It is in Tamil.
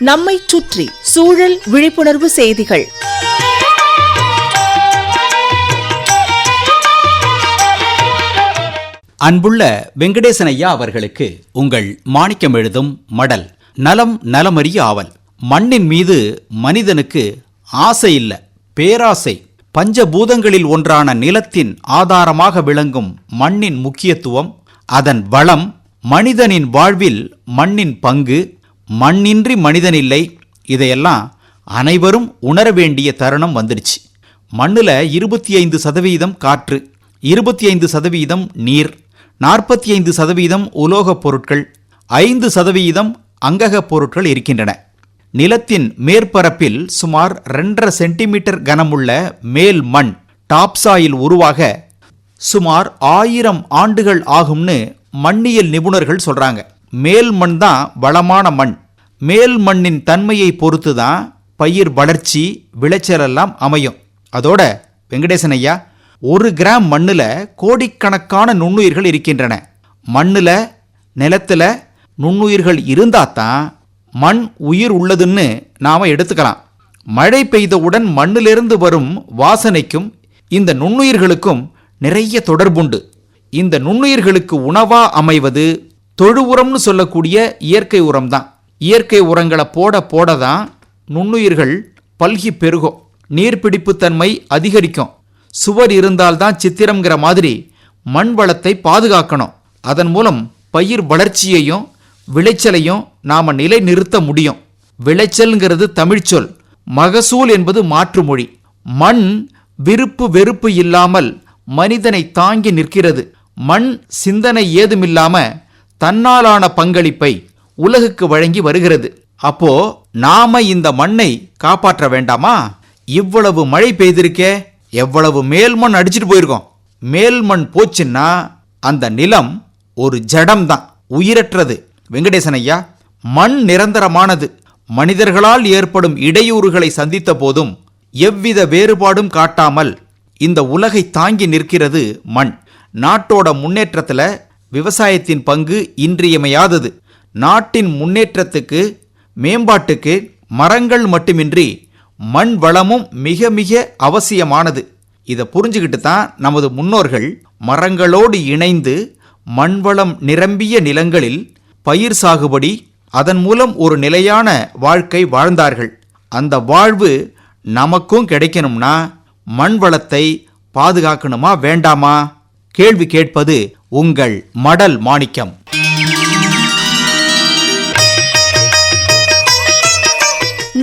நம்மைச் சுற்றி சூழல் விழிப்புணர்வு செய்திகள். அன்புள்ள வெங்கடேசன் ஐயா அவர்களுக்கு உங்கள் மாணிக்கம் எழுதும் மடல் நலம் நலமறிய ஆவல். மண்ணின் மீது மனிதனுக்கு ஆசை இல்ல பேராசை. பஞ்சபூதங்களில் ஒன்றான நிலத்தின் ஆதாரமாக விளங்கும் மண்ணின் முக்கியத்துவம் அதன் வளம் மனிதனின் வாழ்வில் மண்ணின் பங்கு மண்ணின்றி மனிதன் இல்லை. இதையெல்லாம் அனைவரும் உணர வேண்டிய தருணம் வந்துடுச்சு. மண்ணில் இருபத்தி ஐந்து சதவீதம் காற்று இருபத்தி ஐந்து சதவீதம் நீர் நாற்பத்தி ஐந்து சதவீதம் உலோகப் பொருட்கள் ஐந்து சதவீதம் அங்ககப் பொருட்கள் இருக்கின்றன. நிலத்தின் மேற்பரப்பில் சுமார் ரெண்டரை சென்டிமீட்டர் கனமுள்ள மேல் மண் டாப்சாயில் உருவாக சுமார் ஆயிரம் ஆண்டுகள் ஆகும்னு மண்ணியல் நிபுணர்கள் சொல்றாங்க. மேல் மண் தான் வளமான மண். மேல் மண்ணின் தன்மையை பொறுத்து தான் பயிர் வளர்ச்சி விளைச்சலெல்லாம் அமையும். அதோட வெங்கடேசன் ஐயா ஒரு கிராம் மண்ணில் கோடிக்கணக்கான நுண்ணுயிர்கள் இருக்கின்றன. மண்ணில் நிலத்தில் நுண்ணுயிர்கள் இருந்தால் தான் மண் உயிர் உள்ளதுன்னு நாம் எடுத்துக்கலாம். மழை பெய்தவுடன் மண்ணிலிருந்து வரும் வாசனைக்கும் இந்த நுண்ணுயிர்களுக்கும் நிறைய தொடர்புண்டு. இந்த நுண்ணுயிர்களுக்கு உணவா அமைவது தொழு உரம்னு சொல்லக்கூடிய இயற்கை உரம் தான் இயற்கை உரங்களை போட போட தான் நுண்ணுயிர்கள் பல்கி பெருகும். நீர்பிடிப்புத்தன்மை அதிகரிக்கும். சுவர் இருந்தால்தான் சித்திரம்ங்கிற மாதிரி மண் வளத்தை பாதுகாக்கணும். அதன் மூலம் பயிர் வளர்ச்சியையும் விளைச்சலையும் நாம நிலைநிறுத்த முடியும். விளைச்சல்ங்கிறது தமிழ்ச்சொல் மகசூல் என்பது மாற்று மொழி. மண் விருப்பு வெறுப்பு இல்லாமல் மனிதனை தாங்கி நிற்கிறது. மண் சிந்தனை ஏதுமில்லாம தன்னாலான பங்களிப்பை உலகுக்கு வழங்கி வருகிறது. அப்போ நாம இந்த மண்ணை காப்பாற்ற வேண்டாமா? இவ்வளவு மழை பெய்திருக்கே எவ்வளவு மேல் மண் அடிச்சிட்டு போயிருக்கோம். மேல் மண் போச்சுன்னா அந்த நிலம் ஒரு ஜடம் தான் உயிரற்றது. வெங்கடேசன் ஐயா மண் நிரந்தரமானது. மனிதர்களால் ஏற்படும் இடையூறுகளை சந்தித்த போதும் எவ்வித வேறுபாடும் காட்டாமல் இந்த உலகை தாங்கி நிற்கிறது மண். நாட்டோட முன்னேற்றத்தில் விவசாயத்தின் பங்கு இன்றியமையாதது. நாட்டின் முன்னேற்றத்துக்கு மேம்பாட்டுக்கு மரங்கள் மட்டுமின்றி மண் வளமும் மிக மிக அவசியமானது. இதை புரிஞ்சுக்கிட்டு தான் நமது முன்னோர்கள் மரங்களோடு இணைந்து மண்வளம் நிரம்பிய நிலங்களில் பயிர் சாகுபடி அதன் மூலம் ஒரு நிலையான வாழ்க்கை வாழ்ந்தார்கள். அந்த வாழ்வு நமக்கும் கிடைக்கணும்னா மண் வளத்தை பாதுகாக்கணுமா வேண்டாமா? கேள்வி கேட்பது உங்கள் மடல் மாணிக்கம்.